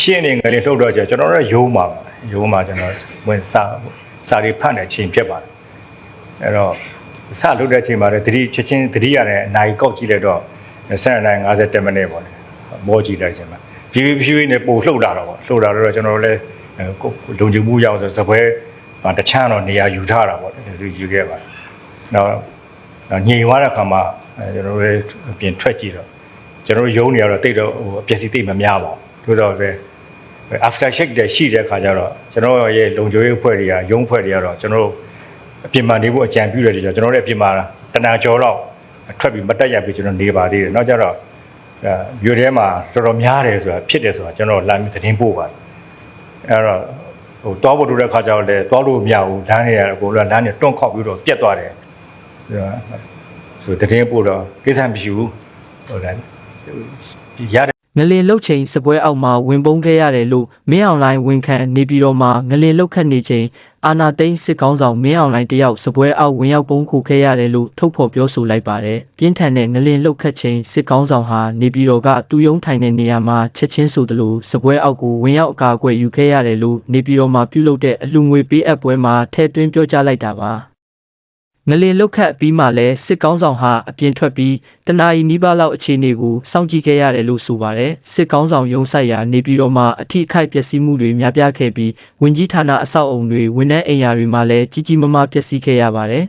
ရှင်းနေငယ်လေးလှုပ်တော့ကြကျွန်တော်တို့ရုံးမှာပါရုံးမှာကျွန်တော်ဝင်စာစာတွေဖတ်နေချိန်ဖြစ်ပါတယ်အဲ့တော့စလှုပ်တဲ့အချိန်မှာလည်းတတိချက်ချင်းတတိရတဲ့အနိုင်ကောက်ကြည့်လိုက်တော့7နိုင်50မိနစ်ပေါ့လေမောကြည့်လိုက်ချိန်မှာဖြည်းဖြည်းဖြည်းနဲ့ပို့လှုပ်လာတော့ပေါ့လှုပ်လာတော့ကျွန်တော်တို့လည်းကိုလုံခြုံမှုရအောင်ဆိုစပွဲတချမ်းတော့နေရာယူထားတာပေါ့လေယူခဲ့ပါတယ်နောက်ညင်သွားတဲ့ခါမှာကျွန်တော်တို့လည်းပြင်ထွက်ကြည့်တော့ကျွန်တော်တို့ရုံးနေရတော့တိတ်တော့ဟိုအပျက်စီးတိတ်မများပါဘူး သို့တော့ပဲ after check တဲ့ရှိတဲ့ခါကျတော့ကျွန်တော်ရဲ့လုံခြုံရေးအဖွဲ့တွေကရုံးအဖွဲ့တွေကတော့ကျွန်တော်တို့အပြင်မှာနေဖို့အကြံပြုတယ်ကျွန်တော်တို့လည်းအပြင်မှာတနာကျော်တော့ထွက်ပြီးမတက်ရပြီးကျွန်တော်နေပါသေးတယ်နောက်ကျတော့အဲမြို့ထဲမှာတော်တော်များတယ်ဆိုတာဖြစ်တယ်ဆိုတာကျွန်တော်လာပြီးသတင်းပို့ပါတယ်အဲ့တော့ဟိုတောဖို့တို့တဲ့ခါကျတော့လေတောလို့မရဘူးလမ်းနေရကိုလမ်းနေတွန့်ခောက်ပြီးတော့ပြက်သွားတယ်ဆိုသတင်းပို့တော့ကိစ္စမရှိဘူးဟိုလည်းရ ငလင်လုတ်ချိန်စပွဲအောက်မှာဝင်ပုန်းခဲ့ရတယ်လို့မင်းအောင်လိုင်းဝန်ခံနေပြီးတော့မှငလင်လုတ်ခတ်နေချိန်အာနာသိန်းစစ်ကောင်းဆောင်မင်းအောင်လိုင်းတယောက်စပွဲအောက်ဝင်ရောက်ပုန်းခုခဲ့ရတယ်လို့ထုတ်ဖော်ပြောဆိုလိုက်ပါတယ်ပြင်းထန်တဲ့ငလင်လုတ်ခတ်ချိန်စစ်ကောင်းဆောင်ဟာနေပြီးတော့ကတူယုံထိုင်တဲ့နေရာမှာချက်ချင်းဆိုသလိုစပွဲအောက်ကိုဝင်ရောက်အကာအကွယ်ယူခဲ့ရတယ်လို့နေပြီးတော့မှပြုလုပ်တဲ့အလှငွေပေးအပ်ပွဲမှာထဲသွင်းပြောကြားလိုက်တာပါ ငလင်လုတ်ခတ်ပြီးမှလည်းစစ်ကောင်းဆောင်ဟာအပြင်ထွက်ပြီးတနာရီနီးပါးလောက်အခြေအနေကိုစောင့်ကြည့်ခဲ့ရတယ်လို့ဆိုပါတယ်စစ်ကောင်းဆောင်ရုံးဆိုင်ရာနေပြီးတော့မှအထိအခိုက်ပျက်စီးမှုတွေများပြားခဲ့ပြီးဝင်ကြီးဌာနအဆောက်အုံတွေဝန်ထမ်းအိမ်ယာတွေမှာလည်းကြီးကြီးမားမားပျက်စီးခဲ့ရပါတယ်